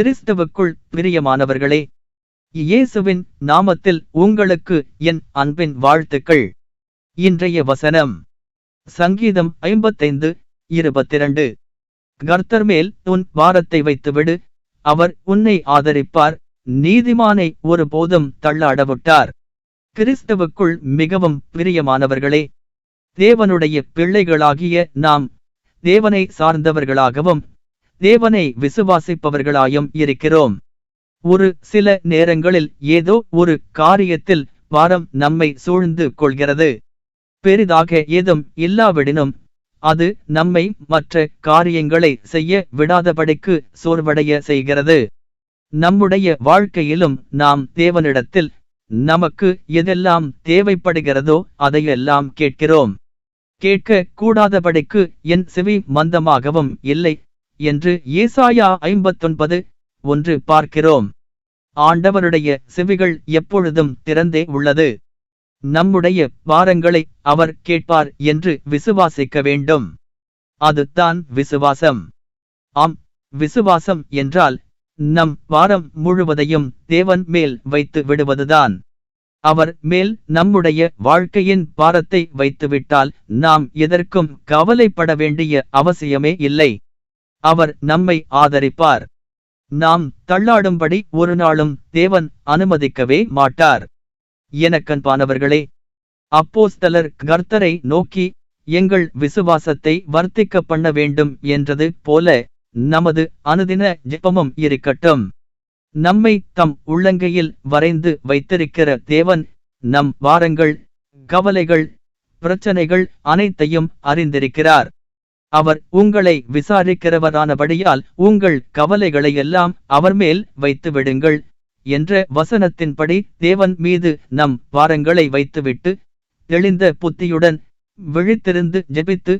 கிறிஸ்தவுக்குள் பிரியமானவர்களே இயேசுவின் நாமத்தில் உங்களுக்கு என் அன்பின் வாழ்த்துக்கள். இன்றைய வசனம் சங்கீதம் ஐம்பத்தைந்து இருபத்திரண்டு. கர்த்தர் மேல் உன் பாரத்தை வைத்துவிடு அவர் உன்னை ஆதரிப்பார் நீதிமானை ஒருபோதும் தள்ளாடவிட்டார். கிறிஸ்தவுக்குள் மிகவும் பிரியமானவர்களே தேவனுடைய பிள்ளைகளாகிய நாம் தேவனை சார்ந்தவர்களாகவும் தேவனை விசுவாசிப்பவர்களாயும் இருக்கிறோம். ஒரு சில நேரங்களில் ஏதோ ஒரு காரியத்தில் பாரம் நம்மை சூழ்ந்து கொள்கிறது. பெரிதாக ஏதும் இல்லாவிடினும் அது நம்மை மற்ற காரியங்களை செய்ய விடாதபடிக்கு சோர்வடைய செய்கிறது. நம்முடைய வாழ்க்கையிலும் நாம் தேவனிடத்தில் நமக்கு எதெல்லாம் தேவைப்படுகிறதோ அதையெல்லாம் கேட்கிறோம். கேட்க கூடாதபடிக்கு என் செவி மந்தமாகவும் இல்லை. என்று ஏசாயா ஐம்பத்தொன்பது ஒன்று பார்க்கிறோம். ஆண்டவருடைய செவிகள் எப்பொழுதும் திறந்தே உள்ளது. நம்முடைய பாரங்களை அவர் கேட்பார் என்று விசுவாசிக்க வேண்டும். அதுதான் விசுவாசம். ஆம் விசுவாசம் என்றால் நம் வாரம் முழுவதையும் தேவன் மேல் வைத்து விடுவதுதான். அவர் மேல் நம்முடைய வாழ்க்கையின் பாரத்தை வைத்துவிட்டால் நாம் எதற்கும் கவலைப்பட வேண்டிய அவசியமே இல்லை. அவர் நம்மை ஆதரிப்பார். நாம் தள்ளாடும்படி ஒரு நாளும் தேவன் அனுமதிக்கவே மாட்டார். எனக்கன்பானவர்களே அப்போஸ்தலர் கர்த்தரை நோக்கி எங்கள் விசுவாசத்தை வர்த்திக்க பண்ண வேண்டும் என்றது போல நமது அனுதின ஜெபமும் இருக்கட்டும். நம்மை தம் உள்ளங்கையில் வரைந்து வைத்திருக்கிற தேவன் நம் வாரங்கள் கவலைகள் பிரச்சனைகள் அனைத்தையும் அறிந்திருக்கிறார். அவர் உங்களை விசாரிக்கிறவரானபடியால் உங்கள் கவலைகளை எல்லாம் அவர் மேல் வைத்து விடுங்கள் என்ற வசனத்தின்படி தேவன் மீது நம் வாரங்களை வைத்துவிட்டு தெளிந்த புத்தியுடன் விழித்திருந்து ஜெபித்து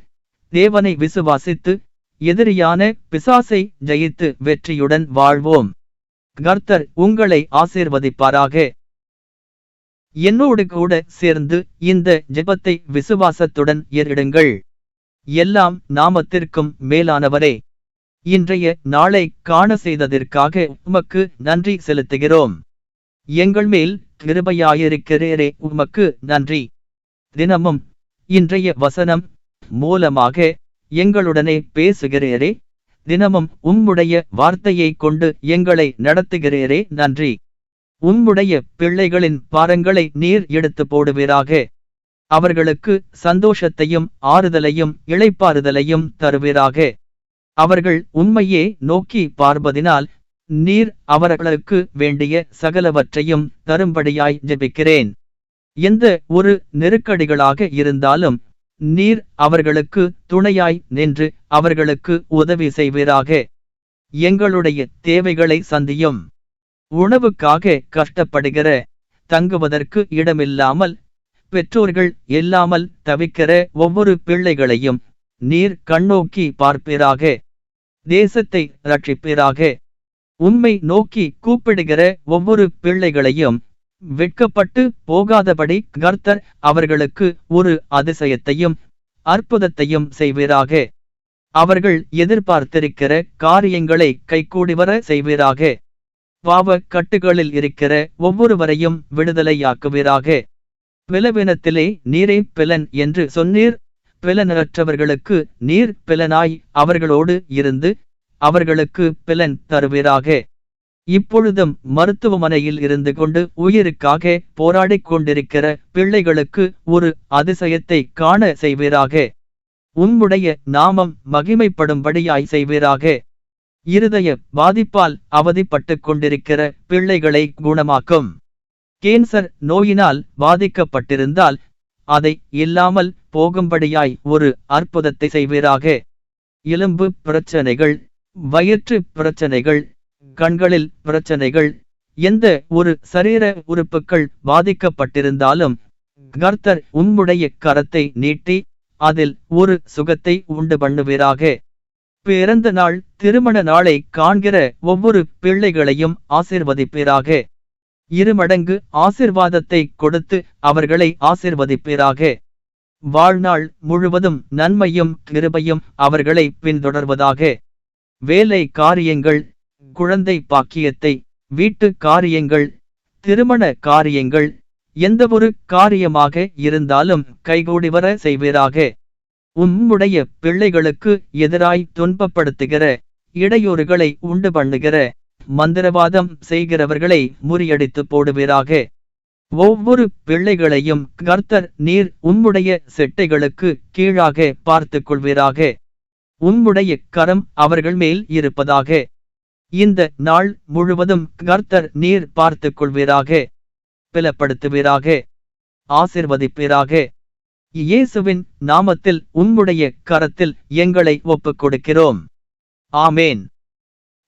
தேவனை விசுவாசித்து எதிரியான பிசாசை ஜெயித்து வெற்றியுடன் வாழ்வோம். கர்த்தர் உங்களை ஆசீர்வதிப்பாராக. என்னோடு கூட சேர்ந்து இந்த ஜெபத்தை விசுவாசத்துடன் ஏறிடுங்கள். எல்லாம் நாமத்திற்கும் மேலானவரே. இன்றைய நாளை காண செய்ததற்காக உமக்கு நன்றி செலுத்துகிறோம். எங்கள் மேல் கிருபையாயிருக்கிறேரே உமக்கு நன்றி. தினமும் இன்றைய வசனம் மூலமாக எங்களுடனே பேசுகிறேரே. தினமும் உம்முடைய வார்த்தையை கொண்டு எங்களை நடத்துகிறேரே நன்றி. உம்முடைய பிள்ளைகளின் பாரங்களை நீர் எடுத்து போடுவீராக. அவர்களுக்கு சந்தோஷத்தையும் ஆறுதலையும் இளைப்பாறுதலையும் தருவீராக. அவர்கள் உண்மையே நோக்கி பார்ப்பதினால் நீர் அவர்களுக்கு வேண்டிய சகலவற்றையும் தரும்படியாய் ஜெபிக்கிறேன். எந்த ஒரு நெருக்கடிகளாக இருந்தாலும் நீர் அவர்களுக்கு துணையாய் நின்று அவர்களுக்கு உதவி செய்வீராக. எங்களுடைய தேவைகளை சந்தியும். உணவுக்காக கஷ்டப்படுகிற தங்குவதற்கு இடமில்லாமல் பெற்றோர்கள் இல்லாமல் தவிக்கிற ஒவ்வொரு பிள்ளைகளையும் நீர் கண்ணோக்கி பார்ப்பீராக. தேசத்தை ரட்சிப்பீராக. உம்மை நோக்கி கூப்பிடுகிற ஒவ்வொரு பிள்ளைகளையும் வெட்கப்பட்டு போகாதபடி கர்த்தர் அவர்களுக்கு ஒரு அதிசயத்தையும் அற்புதத்தையும் செய்வீராக. அவர்கள் எதிர்பார்த்திருக்கிற காரியங்களை கைகூடிவர செய்வீராக. பாவ கட்டுகளில் இருக்கிற ஒவ்வொருவரையும் விடுதலையாக்குவீராக. பிளவினத்திலே நீரே பிளன் என்று சொன்னீர். பிளனற்றவர்களுக்கு நீர் பிலனாய் அவர்களோடு இருந்து அவர்களுக்கு பிலன் தருவீராக. இப்பொழுதும் மருத்துவமனையில் இருந்து கொண்டு உயிருக்காக போராடிக் கொண்டிருக்கிற பிள்ளைகளுக்கு ஒரு அதிசயத்தை காண செய்வீராக. உம்முடைய நாமம் மகிமைப்படும்படியாய் செய்வீராக. இருதய பாதிப்பால் அவதிப்பட்டு கொண்டிருக்கிற பிள்ளைகளை குணமாக்கும். கேன்சர் நோயினால் பாதிக்கப்பட்டிருந்தால் அதை இல்லாமல் போகும்படியாய் ஒரு அற்புதத்தை செய்வீராக. எலும்பு பிரச்சனைகள் வயிற்று பிரச்சனைகள் கண்களில் பிரச்சனைகள் எந்த ஒரு சரீர உறுப்புகள் பாதிக்கப்பட்டிருந்தாலும் கர்த்தர் உம்முடைய கரத்தை நீட்டி அதில் ஒரு சுகத்தை உண்டு பண்ணுவீராக. பிறந்த நாள் திருமண நாளை காண்கிற ஒவ்வொரு பிள்ளைகளையும் ஆசிர்வதிப்பீராக. இருமடங்கு ஆசிர்வாதத்தை கொடுத்து அவர்களை ஆசிர்வதிப்பீராக. வாழ்நாள் முழுவதும் நன்மையும் கிருபையும் அவர்களை பின்தொடர்வதாக. வேலை காரியங்கள் குழந்தை பாக்கியத்தை வீட்டு காரியங்கள் திருமண காரியங்கள் எந்தவொரு காரியமாக இருந்தாலும் கைகூடி வர செய்வீராக. உம்முடைய பிள்ளைகளுக்கு எதிராய் துன்பப்படுத்துகிற இடையூறுகளை உண்டு பண்ணுகிற மந்திரவாதம் செய்கிறவர்களை முறியடித்து போடுவீராக. ஒவ்வொரு பிள்ளைகளையும் கர்த்தர் நீர் உம்முடைய செட்டைகளுக்கு கீழாக பார்த்துக் கொள்வீராக. உம்முடைய கரம் அவர்கள் மேல் இருப்பதாக. இந்த நாள் முழுவதும் கர்த்தர் நீர் பார்த்துக் கொள்வீராக. பிலப்படுத்துவீராக ஆசிர்வதிப்பீராக. இயேசுவின் நாமத்தில் உம்முடைய கரத்தில் எங்களை ஒப்புக் கொடுக்கிறோம். ஆமேன்.